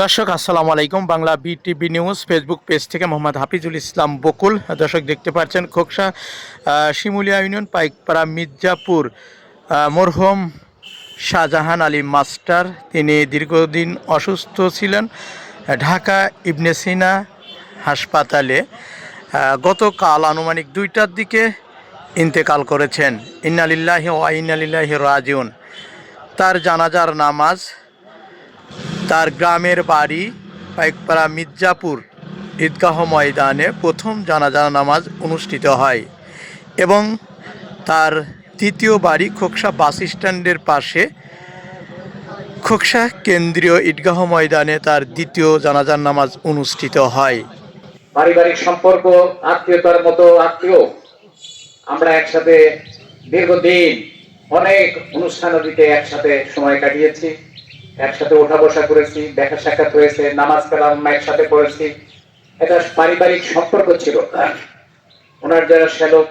দর্শক, আসসালামু আলাইকুম। Bangla BTV news Facebook page থেকে মোহাম্মদ হাফিজুল ইসলাম বকুল। দর্শক, দেখতে পাচ্ছেন খোকসা শিমুলিয়া ইউনিয়ন, পাইকপাড়া, মির্জাপুর মরহুম শাহজাহান আলী মাস্টার। তিনি দীর্ঘদিন অসুস্থ ছিলেন ঢাকা ইবনে সিনা হাসপাতালে। গতকাল আনুমানিক দুইটার দিকে ইন্তেকাল করেছেন। ইন্নালিল্লাহি ওয়া ইন্নালিল্লাহি রাজিউন। তার জানাজার নামাজ তার গ্রামের বাড়ি পাইকপাড়া মির্জাপুর ঈদগাহ ময়দানে প্রথম জানাজা নামাজ অনুষ্ঠিত হয় এবং তার দ্বিতীয় বাড়ি খোকসা বাস স্ট্যান্ডের পাশে খোকসা কেন্দ্রীয় ঈদগাহ ময়দানে তার দ্বিতীয় জানাজার নামাজ অনুষ্ঠিত হয়। পারিবারিক সম্পর্ক, আত্মীয়তার মতো আত্মীয় আমরা একসাথে দীর্ঘদিন অনেক অনুষ্ঠানাদিতে একসাথে সময় কাটিয়েছি। একসাথে ওঠা বসা করেছি, দেখা সাক্ষাৎ হয়েছে, নামাজ কালাম একসাথে পড়েছি। এটা পারিবারিক সম্পর্ক ছিল। ওনার যারা শ্যালক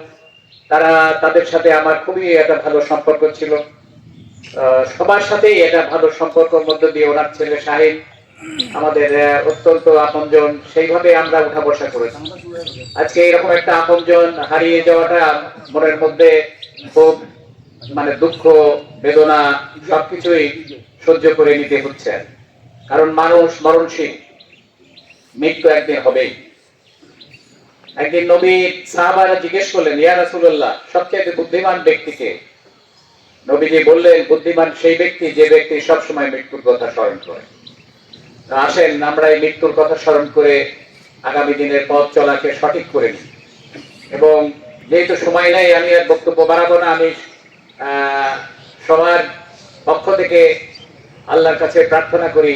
তারা তাদের সাথে আমার খুবই একটা ভালো সম্পর্ক ছিল। সবার সাথেই এটা ভালো সম্পর্কের মধ্য দিয়ে ওনার ছেলে সাহেব আমাদের অত্যন্ত আপনজন, সেইভাবে আমরা উঠা বসা করেছি। আজকে এরকম একটা আপনজন হারিয়ে যাওয়াটা মনের মধ্যে খুব মানে দুঃখ, বেদনা সবকিছুই সহ্য করে নিতে হচ্ছে। কারণ মানুষ মরণশীল। মৃত্যু একদিন হবেই। একদিন নবী সাহাবারা জিজ্ঞেস করলেন, ইয়া রাসূলুল্লাহ সবচেয়ে বুদ্ধিমান ব্যক্তিকে? নবীজি বললেন, বুদ্ধিমান সেই ব্যক্তি যে ব্যক্তি সবসময় মৃত্যুর কথা স্মরণ করে। আসেন, আমরা এই মৃত্যুর কথা স্মরণ করে আগামী দিনের পথ চলাকে সঠিক করে নিই। এবং যেহেতু সময় নাই, আমি আর বক্তব্য বাড়াবো না, আমি সবার পক্ষ থেকে আল্লাহর কাছে প্রার্থনা করি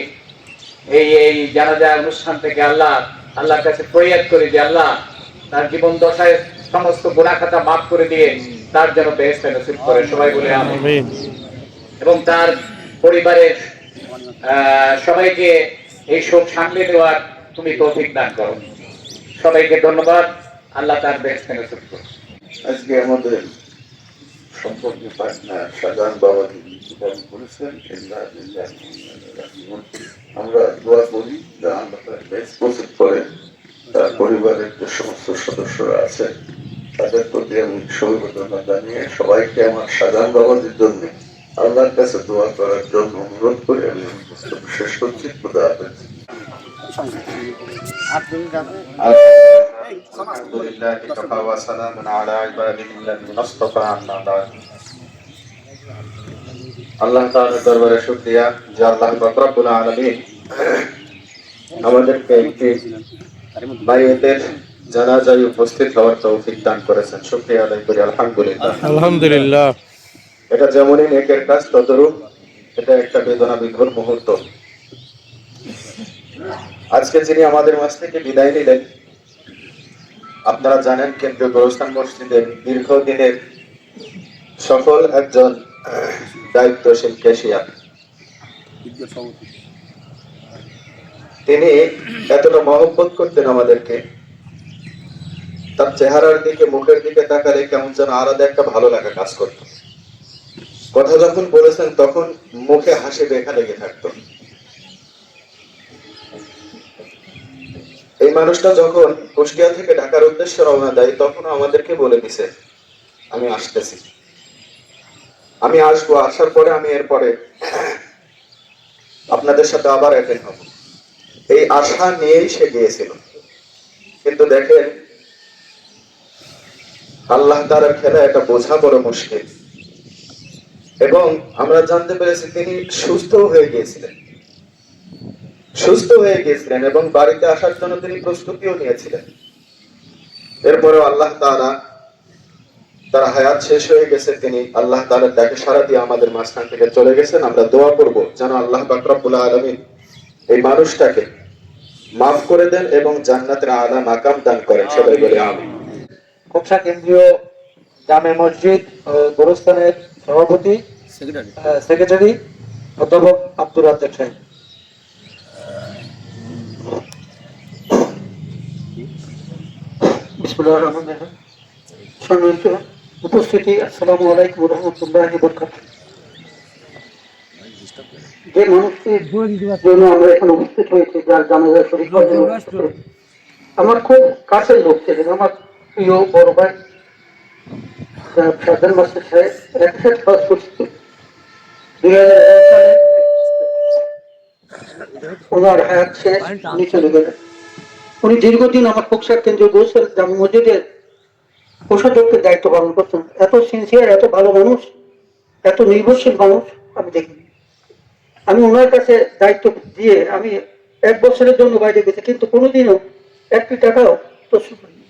এই এই জানাজা অনুষ্ঠান থেকে আল্লাহ আল্লাহর কাছে ফরিয়াদ করি যে আল্লাহ তার জীবন দশায় সমস্ত গুণাখাতা মাফ করে দিয়ে তার যেন বেহেস্তে নসিব করে। সবাই বলে এবং তার পরিবারের আহ, সবাইকে এই শোক সামলে নেওয়ার তুমি তৌফিক দান করো। সবাইকে ধন্যবাদ। আল্লাহ তার বেহেস্তে নসিব করো আজকে আমাদের সম্পর্কে সাধারণ বাবা করেছেন ইন্না ইলাইহি রাজিউন। আমরা দোয়া করি যে আল্লাহ বেশ প্রস্তুত করেন তার পরিবারের যে সমস্ত সদস্যরা আছে তাদের প্রতি আমি সমবেদনা জানিয়ে সবাইকে আমার সাধারণ বাবাদের জন্য আল্লাহর কাছে দোয়া করার জন্য অনুরোধ করে আমি শেষ করছি। খুদা হাফেজ। الحمد لله كفى وسلام على عباده الذين اصطفى عما بعد আল্লাহ তাআলার দরবারে শুকরিয়া যে আল্লাহ পাক রব্বুল আলামিন আমাদেরকে একটি বাইয়েতের জানাজায় উপস্থিত হওয়ার তৌফিক দান করেছেন শুকরিয়া আদায় করি আলহামদুলিল্লাহ আলহামদুলিল্লাহ এটা যেমনই নেকের কাজ ততরূপ এটা একটা বেদনা বিঘ্ন মুহূর্ত আজকে যিনি আমাদের মাঝ থেকে বিদায় নিলেন আপনারা জানেন কেন্দ্রীয় গোরস্থান মসজিদের দীর্ঘদিনের সফল একজন দায়িত্বশীল কেশিয়া তিনি এতটা মহব্বত করতেন আমাদেরকে। তার চেহারার দিকে, মুখের দিকে তাকালে কেমন যেন আলাদা একটা ভালো লাগা কাজ করতো। কথা যখন বলেছেন, তখন মুখে হাসি দেখা লেগে থাকতো। মানুষটা যখন কুষ্টিয়া থেকে ঢাকার উদ্দেশ্যে রওনা দেয়, তখন আমাদেরকে বলে দিছে, আমি আসতেছি। আমি আসব, আসার পরে আমি এরপরে আপনাদের সাথে আবার অ্যাটেন্ড হব। এই আশা নিয়েই সে গিয়েছিল। কিন্তু দেখেন, আল্লাহ তাআলার খেলা এটা বোঝা বড় মুশকিল। এবং আমরা জানতে পেরেছি তিনি সুস্থ হয়ে গিয়েছিলেন। সুস্থ হয়ে গিয়েছিলেন এবং বাড়িতে আসার জন্য তিনি প্রস্তুতিও নিয়েছিলেন। এরপরেও আল্লাহ তাআলা তার হায়াত শেষ হয়ে গেছে তিনি আল্লাহ তাআলার ডাকে সারা দিয়ে আমাদের মাঝখান থেকে চলে গেছেন। আমরা দোয়া করব যেন আল্লাহ পাক রব্বুল আলামিন এই মানুষটাকে মাফ করে দেন এবং জান্নাতের আলা মাকাম দান করেন। সবাই বলে আমিন। খোকসা কেন্দ্রীয় জামে মসজিদ গোরস্থানের সভাপতি আহ, সেক্রেটারি অধ্যাপক আব্দুর রাজ্জাক সাহেব। সম্মানিত উপস্থিতি আসসালামু আলাইকুম রহমতুল্লাহ বরকাত যে মানুষটির জন্য আমরা এখানে উপস্থিত হয়েছি যার জানাজা শরীর। আমার খুব কাছের লোক ছিলেন আমার প্রিয় বড় ভাই সাজান মাস্টার সাহেব একসাথে কাজ করছিল দুই হাজার এক ওনার হায়াত শেষ উনি চলে গেলেন। উনি দীর্ঘদিন আমার কোকসা কেন্দ্রীয় গোসের জামা মসজিদের কোষাধ্যক্ষের দায়িত্ব পালন করতেন এত সিনসিয়ার এত ভালো মানুষ, এত নির্ভরশীল মানুষ আমি দেখিনি। আমি ওনার কাছে দায়িত্ব দিয়ে আমি এক বছরের জন্য বাইরে গেছি, কিন্তু কোনোদিনও একটি টাকাও প্রস্তুত হয়নি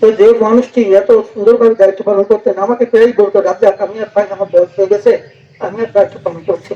তো যে মানুষটি এত সুন্দরভাবে দায়িত্ব পালন করতেন, আমাকে পেয়েই বলতো রাজা আমি আর ভাই আমার বয়স হয়ে গেছে, আমি আর দায়িত্ব পালন করছি